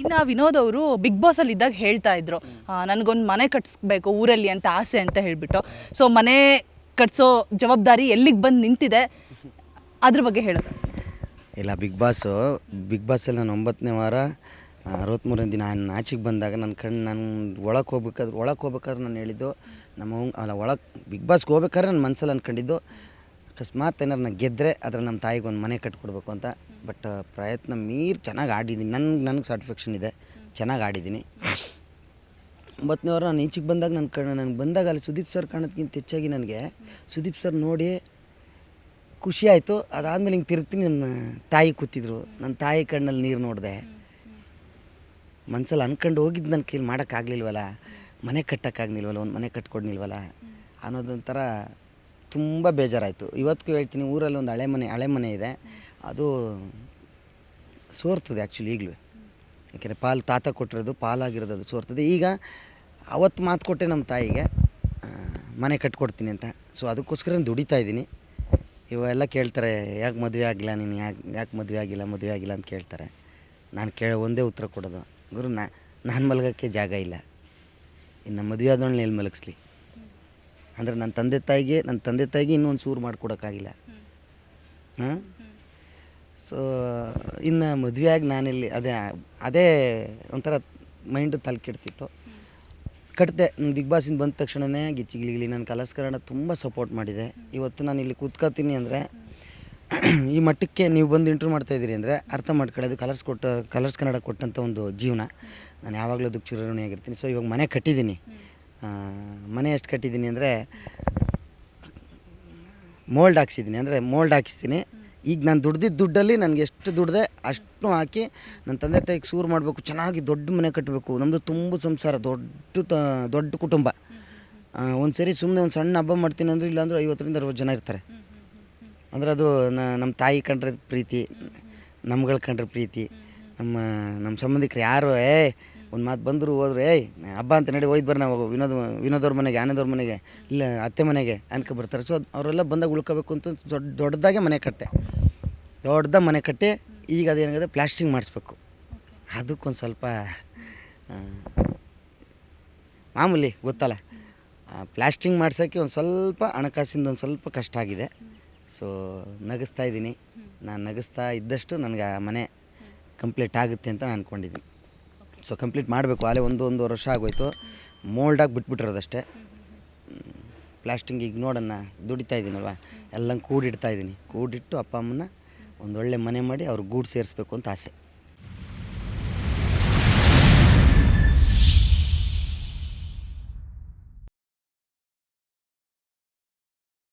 ಇನ್ನು ವಿನೋದ್ ಅವರು ಬಿಗ್ ಬಾಸಲ್ಲಿ ಇದ್ದಾಗ ಹೇಳ್ತಾ ಇದ್ರು. ನನಗೊಂದು ಮನೆ ಕಟ್ಸ್ಬೇಕು, ಊರಲ್ಲಿ ಅಂತ ಆಸೆ ಅಂತ ಹೇಳ್ಬಿಟ್ಟು. ಸೊ ಮನೆ ಕಟ್ಸೋ ಜವಾಬ್ದಾರಿ ಎಲ್ಲಿಗೆ ಬಂದು ನಿಂತಿದೆ? ಅದ್ರ ಬಗ್ಗೆ ಹೇಳೋದು ಇಲ್ಲ, ಬಿಗ್ ಬಾಸು ಬಿಗ್ ಬಾಸಲ್ಲಿ ನಾನು ಒಂಬತ್ತನೇ ವಾರ ಅರವತ್ತ್ಮೂರನೇ ದಿನ ನಾನು ಆಚೆಗೆ ಬಂದಾಗ ನನ್ನ ಕಣ್ಣು ನಾನು ಒಳಗೆ ಹೋಗ್ಬೇಕಾದ್ರೆ ಒಳಗೆ ಹೋಗ್ಬೇಕಾದ್ರೆ ನಾನು ಹೇಳಿದ್ದು, ನಮ್ಮ ಅಲ್ಲ ಒಳಗೆ ಬಿಗ್ ಬಾಸ್ಗೆ ಹೋಗ್ಬೇಕಾದ್ರೆ ನನ್ನ ಮನಸ್ಸಲ್ಲಿ ಅಂದ್ಕೊಂಡಿದ್ದು ಅಕಸ್ಮಾತ್ ಏನಾರು ನಾನು ಗೆದ್ದರೆ ಅದ್ರ ನಮ್ಮ ತಾಯಿಗೆ ಒಂದು ಮನೆ ಕಟ್ಕೊಡ್ಬೇಕು ಅಂತ ಬಟ್ ಪ್ರಯತ್ನ ಮೀರಿ ಚೆನ್ನಾಗಿ ಆಡಿದ್ದೀನಿ ನನ್ಗೆ ನನಗೆ ಸ್ಯಾಟಿಸ್ಫ್ಯಾಕ್ಷನ್ ಇದೆ. ಚೆನ್ನಾಗಿ ಆಡಿದ್ದೀನಿ ಒಂಬತ್ತನೇ ವಾರ ನಾನು ಈಚೆಗೆ ಬಂದಾಗ ನನ್ನ ಕಣ್ಣು ನನಗೆ ಬಂದಾಗ ಅಲ್ಲಿ ಸುದೀಪ್ ಸರ್ ಕಾಣೋದಕ್ಕಿಂತ ಹೆಚ್ಚಾಗಿ ನನಗೆ ಸುದೀಪ್ ಸರ್ ನೋಡಿ ಖುಷಿ ಅದಾದಮೇಲೆ ಹಿಂಗೆ ತಿರುಗ್ತೀನಿ ನನ್ನ ತಾಯಿ ಕೂತಿದ್ರು. ನನ್ನ ತಾಯಿ ಕಣ್ಣಲ್ಲಿ ನೀರು ನೋಡಿದೆ. ಮನ್ಸಲ್ಲಿ ಅನ್ಕೊಂಡು ಹೋಗಿದ್ದು ನನ್ನ ಕೈಲಿ ಮಾಡೋಕ್ಕಾಗಲಿಲ್ವಲ್ಲ ಮನೆ ಕಟ್ಟೋಕ್ಕಾಗ್ನಿಲ್ವಲ್ಲ ಒಂದು ಮನೆ ಕಟ್ಕೊಡ್ನಿಲ್ವಲ್ಲ? ಅನ್ನೋದೊಂಥರ ತುಂಬ ಬೇಜಾರಾಯಿತು. ಇವತ್ತಿಗೂ ಹೇಳ್ತೀನಿ, ಊರಲ್ಲಿ ಒಂದು ಹಳೆ ಮನೆ ಹಳೆ ಮನೆ ಇದೆ. ಅದು ಸೋರ್ತದೆ ಆ್ಯಕ್ಚುಲಿ ಈಗಲೂ. ಯಾಕೆಂದರೆ ಪಾಲು ತಾತ ಕೊಟ್ಟಿರೋದು, ಪಾಲಾಗಿರೋದು ಅದು ಸೋರ್ತದೆ. ಈಗ ಅವತ್ತು ಮಾತು ಕೊಟ್ಟೆ ನಮ್ಮ ತಾಯಿಗೆ ಮನೆ ಕಟ್ಕೊಡ್ತೀನಿ ಅಂತ. ಸೊ ಅದಕ್ಕೋಸ್ಕರ ದುಡಿತಾ ಇದ್ದೀನಿ. ಇವೆಲ್ಲ ಕೇಳ್ತಾರೆ, ಯಾಕೆ ಮದುವೆ ಆಗಿಲ್ಲ ನೀನು, ಯಾಕೆ ಯಾಕೆ ಮದುವೆ ಆಗಿಲ್ಲ ಮದುವೆ ಆಗಿಲ್ಲ ಅಂತ ಕೇಳ್ತಾರೆ. ನಾನು ಕೇಳ ಒಂದೇ ಉತ್ತರ ಕೊಡೋದು, ಗುರು ನಾನು ಮಲಗೋಕ್ಕೆ ಜಾಗ ಇಲ್ಲ. ಇನ್ನು ಮದುವೆ ಆದವಳನ್ನ ಎಲ್ಲಿ ಮಲಗಿಸ್ಲಿ. ಅಂದರೆ ನನ್ನ ತಂದೆ ತಾಯಿಗೆ ನನ್ನ ತಂದೆ ತಾಯಿಗೆ ಇನ್ನೊಂದು ಚೂರು ಮಾಡಿಕೊಡೋಕ್ಕಾಗಿಲ್ಲ. ಹಾಂ ಸೊ ಇನ್ನು ಮದುವೆಯಾಗಿ ನಾನಿಲ್ಲಿ ಅದೇ ಅದೇ ಒಂಥರ ಮೈಂಡ್ ತಲೆ ಕೆಡ್ತಿತ್ತು ಕಟ್ಟಿದೆ ಬಿಗ್ ಬಾಸಿಂದ ಬಂದ ತಕ್ಷಣವೇ ಗಿಚ್ಚಿಗಿಲಿ ನಾನು ಕಲರ್ಸ್ ಕನ್ನಡ ತುಂಬ ಸಪೋರ್ಟ್ ಮಾಡಿದೆ. ಇವತ್ತು ನಾನು ಇಲ್ಲಿ ಕೂತ್ಕೋತೀನಿ ಅಂದರೆ ಈ ಮಟ್ಟಕ್ಕೆ ನೀವು ಬಂದು ಇಂಟ್ರ್ಯೂ ಮಾಡ್ತಾಯಿದ್ದೀರಿ ಅಂದರೆ ಅರ್ಥ ಮಾಡ್ಕೊಳ್ಳೋದು ಕಲರ್ಸ್ ಕೊಟ್ಟ ಕಲರ್ಸ್ ಕನ್ನಡ ಕೊಟ್ಟಂಥ ಒಂದು ಜೀವನ. ನಾನು ಯಾವಾಗಲೂ ಅದಕ್ಕೆ ಚಿರಋಣಿಯಾಗಿರ್ತೀನಿ. ಸೊ ಇವಾಗ ಮನೆ ಕಟ್ಟಿದ್ದೀನಿ. ಮನೆ ಎಷ್ಟು ಕಟ್ಟಿದ್ದೀನಿ ಅಂದರೆ ಮೋಲ್ಡ್ ಹಾಕ್ಸಿದ್ದೀನಿ. ಅಂದರೆ ಮೋಲ್ಡ್ ಹಾಕಿಸ್ತೀನಿ ಈಗ ನಾನು ದುಡ್ದಿದ್ದ ದುಡ್ಡಲ್ಲಿ ನನಗೆ ಎಷ್ಟು ದುಡ್ದೆ ಅಷ್ಟು ಹಾಕಿ ನನ್ನ ತಂದೆ ತಾಯಿಗೆ ಸೂರು ಮಾಡಬೇಕು, ಚೆನ್ನಾಗಿ ದೊಡ್ಡ ಮನೆ ಕಟ್ಟಬೇಕು ನಮ್ಮದು ತುಂಬ ಸಂಸಾರ, ದೊಡ್ಡ ದೊಡ್ಡ ಕುಟುಂಬ. ಒಂದು ಸರಿ ಸುಮ್ಮನೆ ಒಂದು ಸಣ್ಣ ಹಬ್ಬ ಮಾಡ್ತೀನಿ ಅಂದರೆ ಇಲ್ಲಾಂದ್ರೆ ಐವತ್ತರಿಂದ ಅರವತ್ತು ಜನ ಇರ್ತಾರೆ. ಅಂದರೆ ಅದು ನಮ್ಮ ತಾಯಿ ಕಂಡ್ರೆ ಪ್ರೀತಿ, ನಮ್ಗಳು ಕಂಡ್ರೆ ಪ್ರೀತಿ, ನಮ್ಮ ನಮ್ಮ ಸಂಬಂಧಿಕರು ಯಾರು ಏ ಒಂದು ಮಾತು ಬಂದರು ಹೋದ್ರು, ಏಯ್, ಹಬ್ಬ ಅಂತ ನಡಿ ಹೋಯ್ತು ಬರ್ರಿ ನಾವು, ವಿನೋದ್, ವಿನೋದವ್ರ ಮನೆಗೆ, ಆನಂದವ್ರ ಮನೆಗೆ, ಇಲ್ಲ ಅತ್ತೆ ಮನೆಗೆ, ಅನ್ಕೊ ಬರ್ತಾರೆ. ಸೊ ಅವರೆಲ್ಲ ಬಂದಾಗ ಉಳ್ಕೋಬೇಕು ಅಂತ ದೊಡ್ಡ ದೊಡ್ಡದಾಗೆ ಮನೆ ಕಟ್ಟೆ. ದೊಡ್ಡದ ಮನೆ ಕಟ್ಟೆ, ಈಗ ಅದೇನಾಗಿದೆ ಪ್ಲಾಸ್ಟಿಂಗ್ ಮಾಡಿಸ್ಬೇಕು. ಅದಕ್ಕೊಂದು ಸ್ವಲ್ಪ ಮಾಮೂಲಿ ಗೊತ್ತಲ್ಲ. ಪ್ಲಾಸ್ಟಿಂಗ್ ಮಾಡ್ಸೋಕ್ಕೆ ಒಂದು ಸ್ವಲ್ಪ ಹಣಕಾಸಿಂದ ಒಂದು ಸ್ವಲ್ಪ ಕಷ್ಟ ಆಗಿದೆ. ಸೊ ನಗಿಸ್ತಾ ಇದ್ದೀನಿ. ನಾನು ನಗಿಸ್ತಾ ಇದ್ದಷ್ಟು ನನಗೆ ಆ ಮನೆ ಕಂಪ್ಲೀಟ್ ಆಗುತ್ತೆ ಅಂತ ನಾನು ಅಂದ್ಕೊಂಡಿದ್ದೀನಿ ಸೊ ಕಂಪ್ಲೀಟ್ ಮಾಡಬೇಕು. ಅಲ್ಲೇ ಒಂದು ಒಂದು ವರ್ಷ ಆಗೋಯ್ತು. ಮೋಲ್ಡಾಗಿ ಬಿಟ್ಬಿಟ್ಟಿರೋದಷ್ಟೇ. ಪ್ಲಾಸ್ಟಿಂಗ್ ಈಗ ನೋಡೋಣ ದುಡಿತಾ ಇದ್ದೀನಲ್ವ ಎಲ್ಲ ಕೂಡಿಡ್ತಾ ಇದ್ದೀನಿ ಕೂಡಿಟ್ಟು ಅಪ್ಪ ಅಮ್ಮನ ಒಂದೊಳ್ಳೆ ಮನೆ ಮಾಡಿ ಅವ್ರಿಗೆ ಗೂಡು ಸೇರಿಸ್ಬೇಕು ಅಂತ ಆಸೆ.